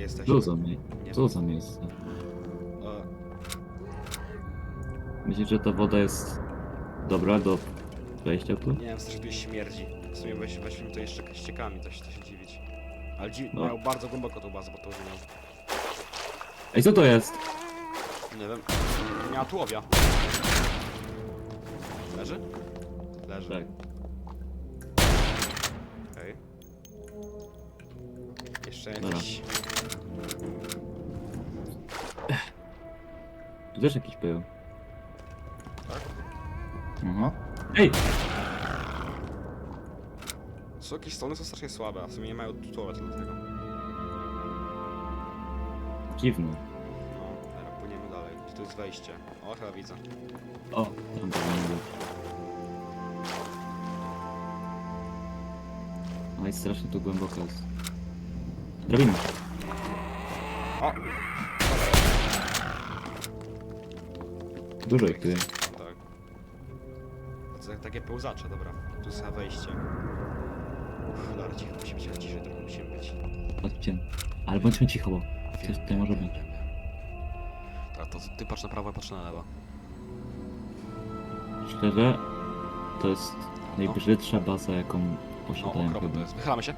jesteś. Co za, mie- Nie co za miejsce? E, Myślisz, że ta woda jest dobra do wejścia tu? nie wiem, strasznie tu śmierdzi. W sumie weź, weźmy to jeszcze ściekami, to się, to się dziwić. Ale dzi- No. mają bardzo głęboko tą bazę pod tą ziemią. Ej, co to jest? Nie wiem. Miała tułowia. Leży? Leży. Tak. Okej. Jeszcze Dobra. jakiś... Tu też jakiś był. Tak? Mhm. Ej! Są jakieś strony są strasznie słabe, a w sumie nie mają tutować dlatego. Dziwny. No, dobra, płyniemy dalej. Gdzie to jest wejście? O, chyba widzę. O, tam powinien być. No i strasznie tu głęboko jest. Drabina. O! Dużo ich tu jest. Tak. To jest takie pełzacze, dobra. Tu jest wejście. Uff, dobra, cicho, musimy się ciszej trochę musimy być. Chodźcie. Ale bądźmy cicho, bo coś tutaj może być. Tak, to ty patrz na prawo, ja patrzę na lewo. Szczerze, to jest najbrzydsza baza, jaką No, posiadałem okropne to chyba. jest. Wychylamy się.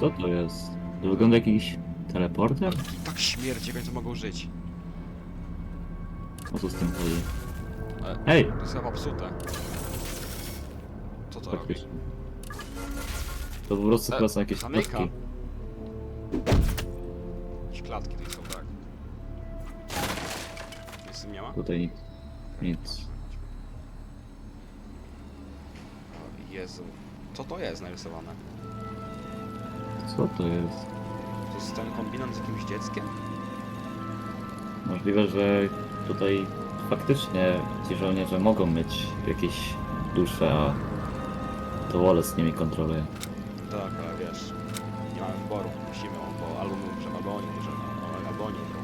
Co to jest? To wygląda jakiś teleporter? Tak śmierdzi, więc mogą żyć. O co z tym chodzi? E, Hej! To jest chyba popsute. Co to robi? Faktycznie. To po prostu E, chyba są jakieś zamyka. klatki. Jakieś klatki tutaj są, tak. Nic z tym nie ma? Tutaj nic. Nic. O Jezu. Co to jest narysowane? Co to jest? To jest ten kombinat z jakimś dzieckiem? Możliwe, że tutaj faktycznie ci żołnierze mogą mieć jakieś dusze, a to Wallace nimi kontroluje. Tak, ale wiesz, nie mamy wyboru. Musimy, bo albo my umrzemy, albo oni umrzemy, albo- oni umrą.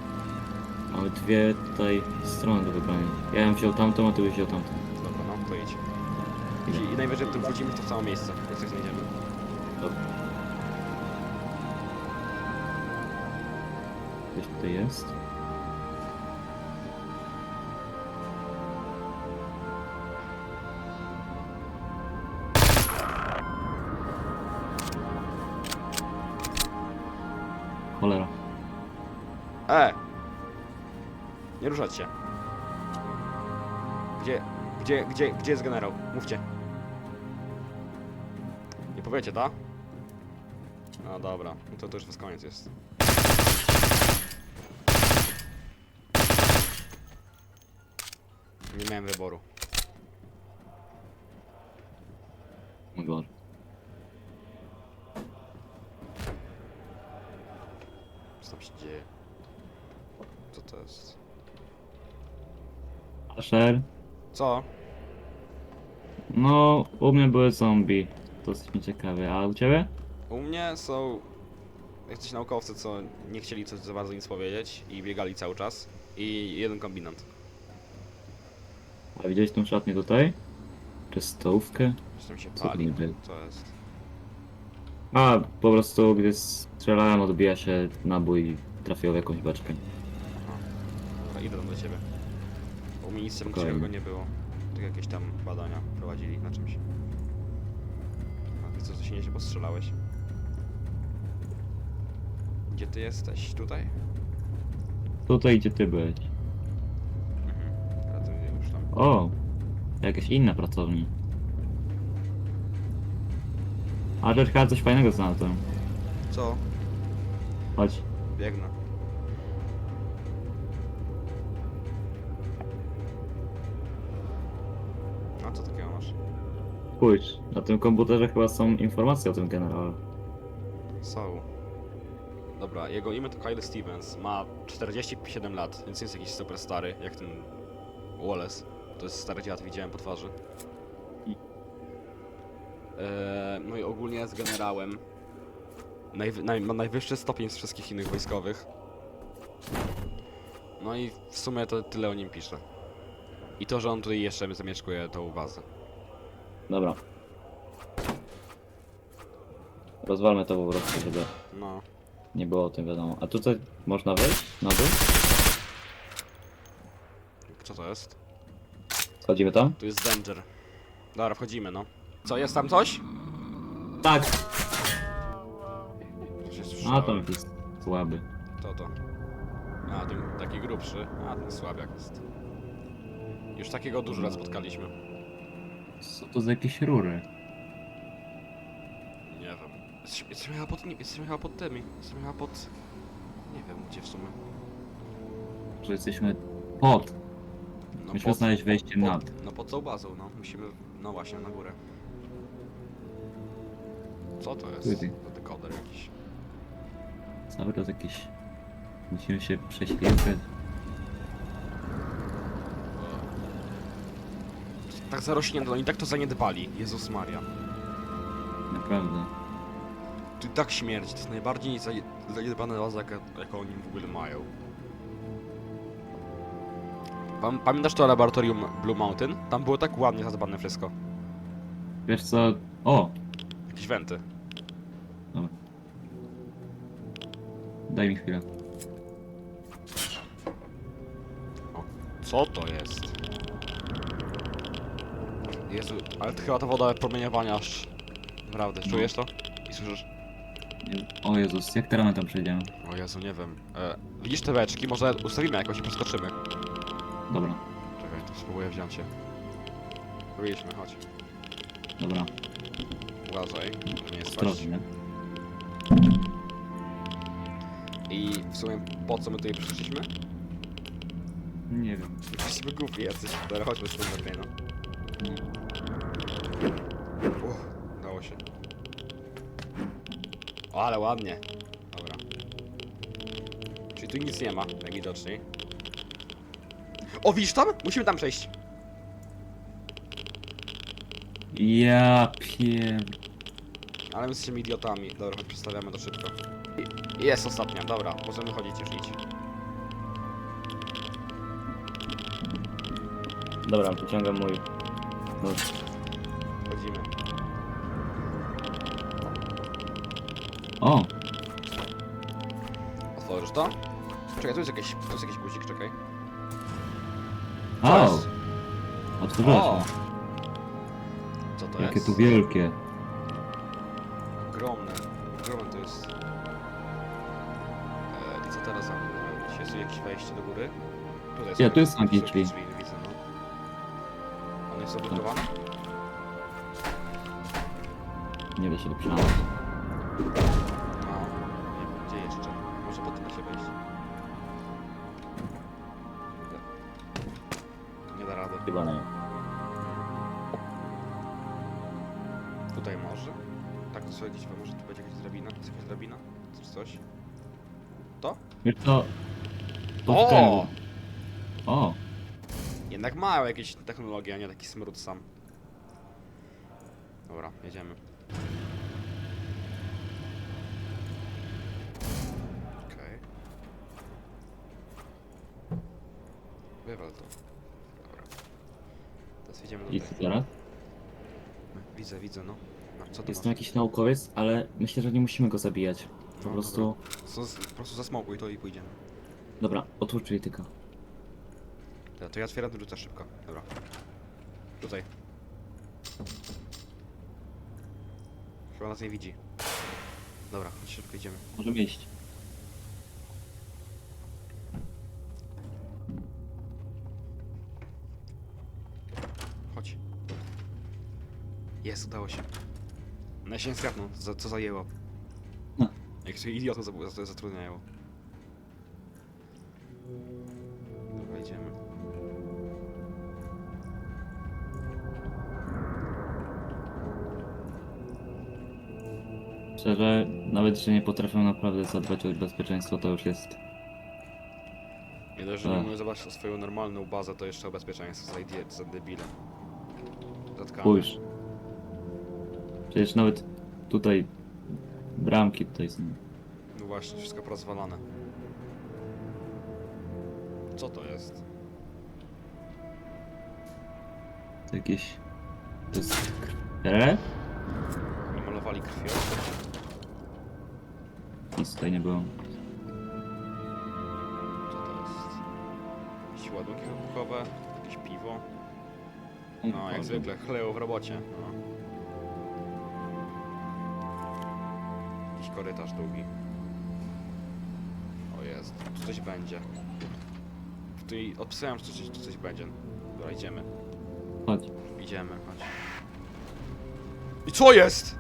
Mamy dwie tutaj strony do wybrania. Ja bym wziął tamtą, a ty byś wziął tamtą. Dobra, no to idź. Idę. I, I najwyżej tu wrócimy w to samo miejsce, jak coś znajdziemy. Coś tutaj jest? Cholera. E! Nie ruszać się. Gdzie, gdzie, gdzie, gdzie jest generał? Mówcie. Nie powiecie, tak? No dobra, to, to już bez koniec jest. Nie miałem wyboru. Mój Boże. Co tam się dzieje? Co to jest? Asher? Co? No, u mnie były zombie. Dosyć mi ciekawe. A u ciebie? U mnie są jacyś naukowcy, co nie chcieli coś za bardzo nic powiedzieć i biegali cały czas. I jeden kombinant. A widziałeś tą szatnię tutaj? Czy stołówkę? Zresztą się Co to pali. niby? Co jest? A, po prostu gdy strzelałem, odbija się nabój i trafił w jakąś beczkę. Dobra, idę tam do ciebie. U mnie nic Spokojnie. ciekawego nie było. Tylko jakieś tam badania prowadzili na czymś. A ty co, się nieźle postrzelałeś? Gdzie ty jesteś? Tutaj? Tutaj, gdzie ty byłeś. Mhm. A ty już tam. O! Jakaś inna pracownia. A rzecz chyba coś fajnego znalazłem. Co? Chodź. Biegnę. A co takiego masz? Spójrz, na tym komputerze chyba są informacje o tym generale. Są. Dobra, jego imię to Kyle Stevens. Ma 47 lat, więc nie jest jakiś super stary, jak ten Wallace. To jest stary dziad, widziałem po twarzy. Eee, no i ogólnie jest generałem. Najwy, naj, ma najwyższy stopień z wszystkich innych wojskowych. No i w sumie to tyle o nim pisze. I to, że on tutaj jeszcze zamieszkuje tą bazę. Dobra. Rozwalmy to po prostu, żeby No. nie było o tym wiadomo. A tutaj można wejść na dół? Co to jest? Schodzimy tam? Tu jest danger. Dobra, wchodzimy, no. Co, jest tam coś? Tak! A tam jest słaby. To to. A, ten taki grubszy. A, ten słabiak jest. Już takiego dużo raz spotkaliśmy. Co to za jakieś rury? Nie wiem. Jesteśmy, jesteśmy chyba pod nim, jesteśmy chyba pod tymi. Jesteśmy chyba pod... Nie wiem, gdzie w sumie. Że jesteśmy pod. No Musimy znaleźć wejście nad. pod, No pod tą bazą, no. Musimy, no właśnie, na górę. Co to jest? Tutaj. To dekoder jakiś. Cały czas jakieś... Musimy się prześwietlać. Tak zarośnięto, oni tak to zaniedbali. Jezus Maria. Naprawdę. Tu tak śmierć, to jest najbardziej zaje- zaniedbana baza, jaka, jaką oni w ogóle mają. Pam, pamiętasz to laboratorium Blue Mountain? Tam było tak ładnie zadbane wszystko. Wiesz co? O! Jakieś wenty. Daj mi chwilę. Co to jest? Jezu, ale to chyba ta woda promieniowania aż... Naprawdę, No. czujesz to? I słyszysz? O Jezus, jak teraz my tam przejdziemy? O Jezu, nie wiem. E, widzisz te beczki? Może ustawimy jakoś i przeskoczymy. Dobra, Czekaj, to spróbuję wziąć je. Wyjdźmy, chodź. dobra. Uważaj, żeby nie. Ostrożnie. I w sumie po co my tutaj przyszliśmy? Nie wiem. Jesteśmy głupi jacyś. Dobra, chodźmy stąd lepiej, no. Uff, udało się. O, ale ładnie. Dobra. Czyli tu nic nie ma, najwidoczniej. O, widzisz tam? Musimy tam przejść. Ja pier... Ale my jesteśmy idiotami. Dobra, chodź, przestawiamy to szybko. I- Jest ostatnia, dobra, możemy chodzić już idź. Dobra, wyciągam mój... Chodzimy. o! Otworzysz to? Czekaj, tu jest jakiś, tu jest jakiś guzik, czekaj. O! jest? O! Co to Jakie jest? tu wielkie. Ogromne. Ogromne to jest. Eee, I co teraz mam zrobić? Jest tu jakieś wejście do góry? Tutaj Nie, tu jest jakieś jakieś drzwi, widzę, no. One jest zablokowane? Nie da się tu Wiesz co? To O! O! Jednak mają jakieś technologie, a nie taki smród sam. Dobra, jedziemy. Okej. Wywal to. Dobra. Teraz jedziemy do co teraz? Widzę, widzę, no. no co to Jest masz? tu jakiś naukowiec, ale myślę, że nie musimy go zabijać. Po No, prostu... dobra. Co, z- po prostu zasmokuj to i pójdziemy. Dobra, otwórz tylko. Dobra, to ja otwieram, ty rzucasz szybko. Dobra. Tutaj. Chyba nas nie widzi. Dobra, chodź szybko idziemy. Możemy iść. Chodź. Jest, udało się. No się nie skapnął, co, co zajęło. Jak się idiotów za- za- zatrudniają. Dobra, idziemy. Szczerze, nawet że nie potrafią naprawdę zadbać o bezpieczeństwo, to już jest... Nie dość, że nie mogę zobaczyć swoją normalną bazę, to jeszcze o bezpieczeństwo za idiot, za debile. Zatkamy. Spójrz. Przecież nawet tutaj... Bramki tutaj są. Właśnie, wszystko porozwalane. Co to jest? To jakieś... To jest... Krew? Nie malowali krwią? Nic tutaj nie było. Co to jest? Jakieś ładunki wybuchowe, jakieś piwo. No, jak zwykle, chleją w robocie. No. Jakiś korytarz długi. Jest, tu coś będzie. Tutaj odpisałem, że tu coś, tu coś będzie. Dobra, idziemy. Chodź. Idziemy, chodź. I co jest?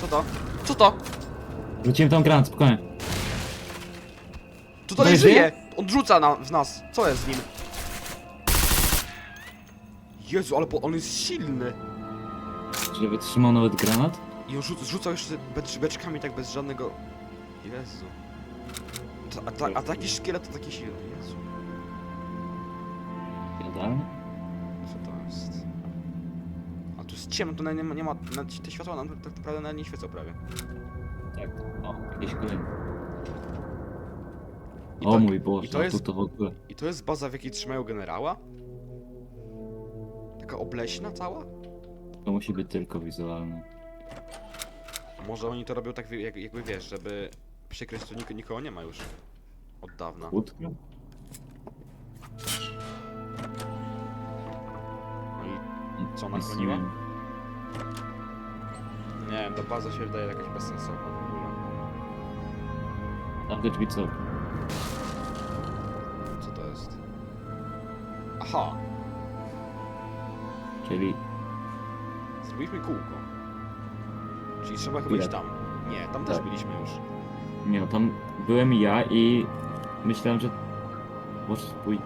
Co to? Co to? Wróciłem tam granat, spokojnie. Tu dalej i żyje? żyje! On rzuca na, w nas. Co jest z nim? Jezu, ale po, on jest silny. Czyli wytrzymał nawet granat? I on rzuc, rzucał jeszcze becz, beczkami tak bez żadnego... Jezu. To, a, ta, a taki szkielet to taki silny. Jezu. Jadalny? Co to jest? A tu jest ciemno, tu nawet nie ma... Nie ma te światła nam tak naprawdę nawet nie świecą prawie. Tak. O, jakiś kolejny. I O to- mój Boże, i to jest- tu to w ogóle. I to jest baza, w jakiej trzymają generała? Taka obleśna cała? To musi być tylko wizualne. Może oni to robią tak, wie- jak, jakby wiesz, żeby przykryć tu nik nikogo nie ma już. Od dawna. No i co, ona chroniła? Nie wiem, ta baza się wydaje jakaś bezsensowna w ogóle. Tamte drzwi co? Co to jest? Aha! Czyli Zrobiliśmy kółko. Czyli trzeba chyba Ile? iść tam. Nie, tam też Tak. byliśmy już. Nie no, tam byłem ja i myślałem, że... Boże, pój...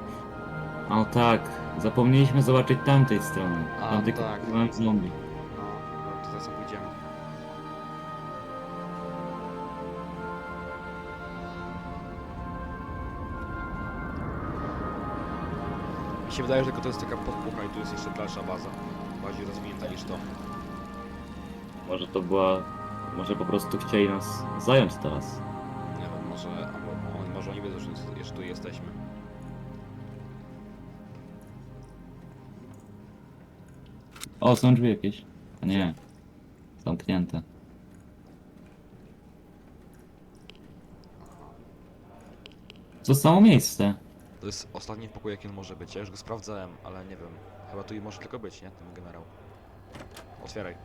A no tak, zapomnieliśmy zobaczyć tamtej strony. A, Tam tylko tak. byłem zombie. No, no to zaraz tam pójdziemy. Mi się wydaje, że tylko to jest taka podpucha i tu jest jeszcze dalsza baza. Bardziej rozwinięta niż to. Może to była... Może po prostu chcieli nas zająć teraz. Jesteśmy. O, są drzwi jakieś. A nie. Zamknięte. Zostało miejsce. To jest ostatni pokój, jaki on może być. Ja już go sprawdzałem, ale nie wiem. Chyba tu i może tylko być, nie? Ten generał. Otwieraj.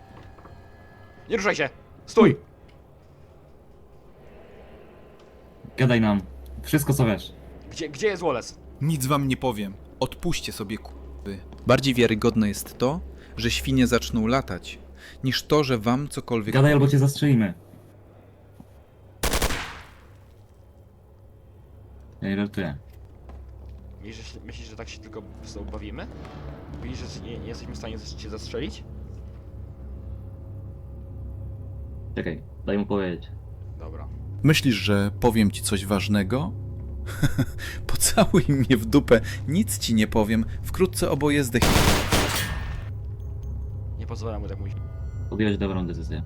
Nie ruszaj się! Stój! Gadaj nam. Wszystko co wiesz. Gdzie, gdzie jest Wallace? Nic wam nie powiem. Odpuśćcie sobie kupy. Bardziej wiarygodne jest to, że świnie zaczną latać, niż to, że wam cokolwiek... Gadaj albo cię zastrzelimy. Ej, ratuję. Myślisz, że- myślisz, że tak się tylko z tobą bawimy? Widzisz, że nie, nie jesteśmy w stanie zas- cię zastrzelić? Czekaj, daj mu powiedzieć. Dobra. Myślisz, że powiem ci coś ważnego? Pocałuj mnie w dupę, nic ci nie powiem. Wkrótce oboje zdechniemy. Nie pozwalam mu tak mówić, Podjąłeś dobrą decyzję.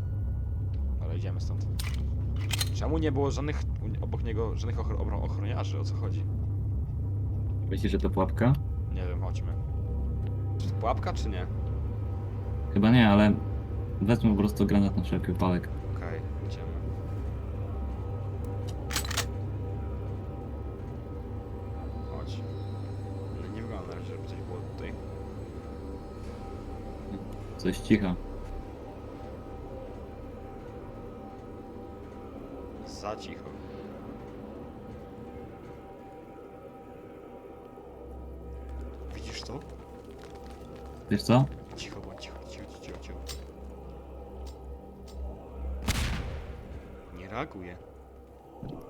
ale idziemy stąd. Czemu nie było żadnych u- obok niego, żadnych ochro- obro- ochroniarzy? O co chodzi? Myślisz, że to pułapka? Nie wiem, chodźmy. Czy to pułapka, czy nie? Chyba nie, ale wezmę po prostu granat na wszelki wypadek. Coś cicho. Za cicho. Widzisz to? Wiesz co? Cicho, bądź cicho, cicho, cicho, cicho. Nie reaguje.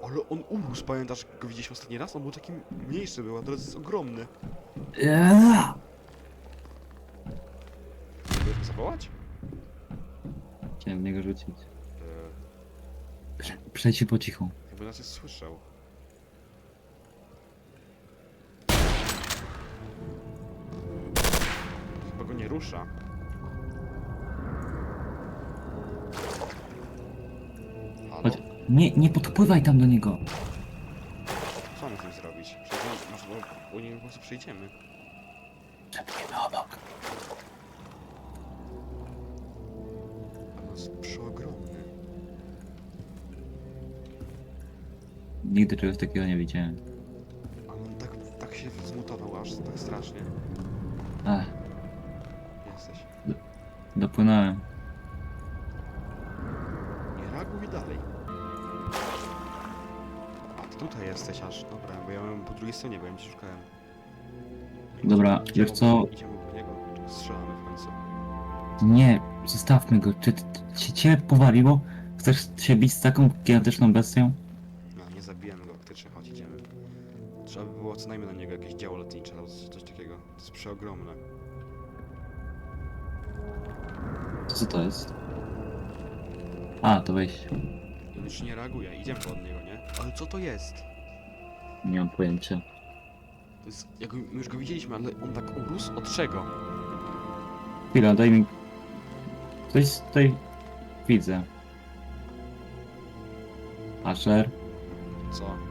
Ale on urósł, pamiętasz, jak go widzieliśmy ostatni raz? On był taki mniejszy był, a teraz jest ogromny. Eee! Zawołać? Chciałem w niego rzucić. Eee, Prze przejdź się po cichu. jakby nas jest słyszał. Chyba go nie rusza. Halo? Chodź. Nie, nie podpływaj tam do niego. Co mamy z tym zrobić? Przecież może bo u niego po prostu przyjdziemy. Nigdy czegoś takiego nie widziałem. Ale on tak, tak się zmutował aż tak strasznie. Ach, Jesteś. dopłynąłem. Nie reaguj dalej. A ty tutaj jesteś aż. Dobra, bo ja byłem po drugiej stronie, bo ja cię szukałem. Dobra, Idziemy wiesz co? Idziemy po niego, strzelamy w końcu. Nie, zostawmy go. Czy czy- czy cię powaliło? Chcesz się bić z taką gigantyczną bestią? Trzeba by było co najmniej na niego jakieś działo lotnicze albo coś coś takiego. To jest przeogromne. Co to jest? A, to wejście. On już nie reaguje, idziemy pod niego, nie? Ale co to jest? Nie mam pojęcia. To jest, jak my już go widzieliśmy, ale on tak urósł? Od czego? Chwila, daj mi... Coś tutaj widzę. Asher, Co?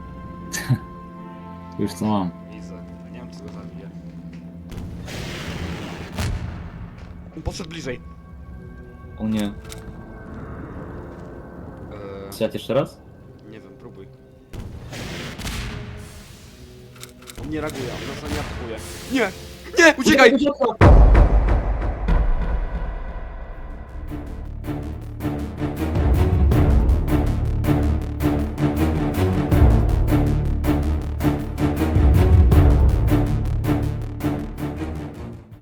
Już co mam. Widzę. Nie wiem, co go zabije. On podszedł bliżej. O nie. Eee, Strzelać jeszcze raz? nie wiem, próbuj. On nie reaguje, on nas nie atakuje. Nie! Nie! Uciekaj!